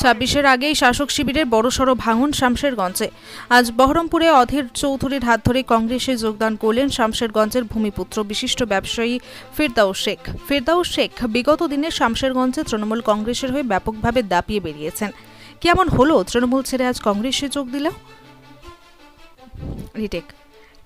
ছাব্বিশের আগেই শাসক শিবিরের বড়সড় ভাঙন শামশেরগঞ্জে। আজ বহরমপুরে অধীর চৌধুরীর হাত ধরে কংগ্রেসে যোগদান করলেন শামশেরগঞ্জের ভূমিপুত্র, বিশিষ্ট ব্যবসায়ী ফিরদাউস শেখ। ফিরদাউস শেখ বিগত দিনে শামশেরগঞ্জে তৃণমূল কংগ্রেসের হয়ে ব্যাপকভাবে দাপিয়ে বেরিয়েছেন। কেমন হলো তৃণমূল ছেড়ে আজ কংগ্রেসে যোগ দিল? রিটেক।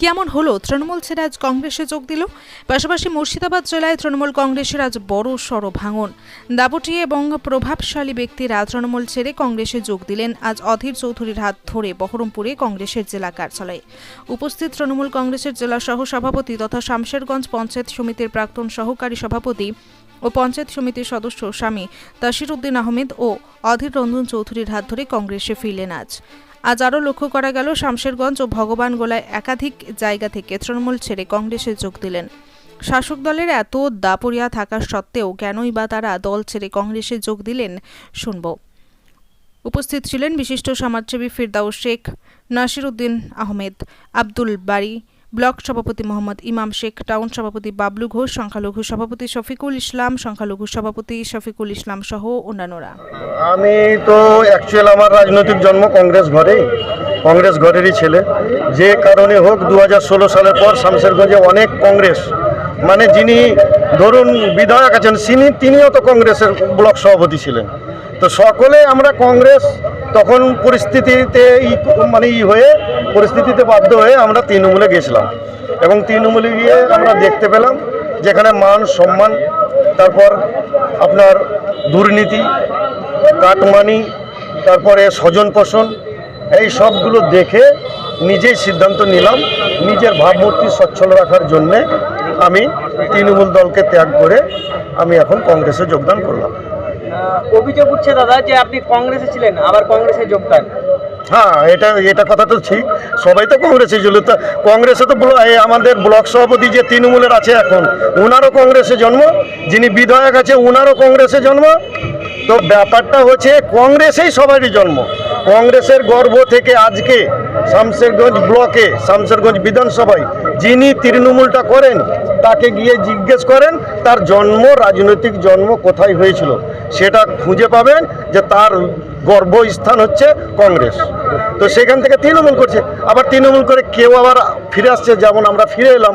কেমন হলো? তৃণমূল ছেড়ে আজ কংগ্রেসে যোগ দিল। পাশাপাশি মুর্শিদাবাদ জেলায় তৃণমূল কংগ্রেসের আজ বড় সড় ভাঙন। দাপটি এবং প্রভাবশালী ব্যক্তিরা তৃণমূল ছেড়ে কংগ্রেসে যোগ দিলেন। আজ অধীর চৌধুরীর হাত ধরে বহরমপুরে কংগ্রেসের জেলা কার্যালয়ে। উপস্থিত তৃণমূল কংগ্রেসের জেলা সহ সভাপতি তথা শামশেরগঞ্জ পঞ্চায়েত সমিতির প্রাক্তন সহকারী সভাপতি ও পঞ্চায়েত সমিতির সদস্য স্বামী তাসির উদ্দিন আহমেদ ও অধীর রঞ্জন চৌধুরীর হাত ধরে কংগ্রেসে ফিরলেন আজ। আজ আরও লক্ষ্য করা গেল, শামশেরগঞ্জ ও ভগবান ভগবানগোলায় একাধিক জায়গা থেকে তৃণমূল ছেড়ে কংগ্রেসে যোগ দিলেন। শাসক দলের এত দাপরিয়া থাকা সত্ত্বেও কেনই বা তারা দল ছেড়ে কংগ্রেসে যোগ দিলেন, শুনব। উপস্থিত ছিলেন বিশিষ্ট সমাজসেবী ফিরদাউ শেখ নাসির উদ্দিন আহমেদ, আব্দুল বাড়ি ব্লক সভাপতি মোহাম্মদ ইমাম শেখ, টাউন সভাপতি বাবলু ঘোষ, সংখ্যালঘু সভাপতি শফিকুল ইসলাম, সংখ্যালঘু সভাপতি শফিকুল ইসলাম সহ অন্যান্যরা। আমি তো অ্যাকচুয়াল আমার রাজনৈতিক জন্ম কংগ্রেস ঘরেই, কংগ্রেস ঘরেরই ছেলে। যে কারণে হোক দু হাজার ষোলো সালের পর শামশেরগঞ্জে অনেক কংগ্রেস মানে যিনি ধরুন বিধায়ক আছেন তিনি তিনিও তো কংগ্রেসের ব্লক সভাপতি ছিলেন। তো সকলে আমরা কংগ্রেস তখন পরিস্থিতিতে মানে ই হয়ে পরিস্থিতিতে বাধ্য হয়ে আমরা তৃণমূলে গেছিলাম। এবং তৃণমূলে গিয়ে আমরা দেখতে পেলাম যেখানে মান, সম্মান, তারপর আপনার দুর্নীতি, কাটমানি, তারপরে স্বজন পোষণ এই সবগুলো দেখে নিজেই সিদ্ধান্ত নিলাম, নিজের ভাবমূর্তি সচ্ছল রাখার জন্যে আমি তৃণমূল দলকে ত্যাগ করে আমি এখন কংগ্রেসে যোগদান করলাম। অভিযোগ উঠছে দাদা যে আপনি কংগ্রেসে ছিলেন, আবার কংগ্রেসে যোগদান। হ্যাঁ এটা এটা কথা তো ঠিক। সবাই তো কংগ্রেসে ছিল তো কংগ্রেসে তো আমাদের ব্লক সভাপতি যে তৃণমূলের আছে এখন ওনারও কংগ্রেসে জন্ম। যিনি বিধায়ক আছে ওনারও কংগ্রেসে জন্ম। তো ব্যাপারটা হচ্ছে কংগ্রেসেই সবারই জন্ম। কংগ্রেসের গর্ব থেকে আজকে শামশেরগঞ্জ ব্লকে, শামশেরগঞ্জ বিধানসভায় যিনি তৃণমূলটা করেন, তাকে গিয়ে জিজ্ঞেস করেন, তার জন্ম, রাজনৈতিক জন্ম কোথায় হয়েছিল? সেটা খুঁজে পাবেন যে তার গর্ভস্থান হচ্ছে কংগ্রেস। তো সেখান থেকে তৃণমূল করছে। আবার তৃণমূল করে কেউ আবার ফিরে আসছে, যেমন আমরা ফিরে এলাম।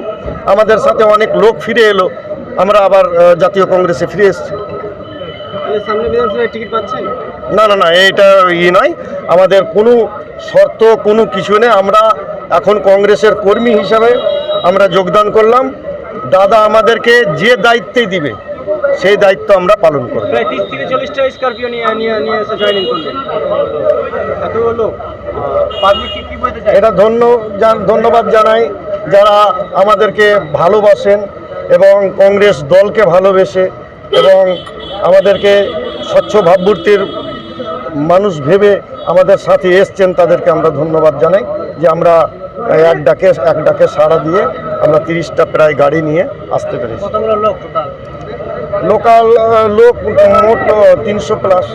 আমাদের সাথে অনেক লোক ফিরে এলো। আমরা আবার জাতীয় কংগ্রেসে ফিরে এসেছি। সামনে বিধানসভায় টিকিট পাচ্ছেন? না না না এইটা ই নয়। আমাদের কোনো শর্ত কোনো কিছু নেই। আমরা এখন কংগ্রেসের কর্মী হিসাবে আমরা যোগদান করলাম। দাদা আমাদেরকে যে দায়িত্বে দিবে সেই দায়িত্ব আমরা পালন করব। এটা ধন্য ধন্যবাদ জানাই যারা আমাদেরকে ভালোবাসেন এবং কংগ্রেস দলকে ভালোবেসে এবং আমাদেরকে স্বচ্ছ ভাবমূর্তির মানুষ ভেবে আমাদের সাথে এসছেন তাদেরকে আমরা ধন্যবাদ জানাই যে আমরা এক ডাকে এক ডাকে সাড়া দিয়ে আমরা তিরিশটা প্রায় গাড়ি নিয়ে আসতে পেরেছি। লোকাল লোক মোট তিনশো প্লাস।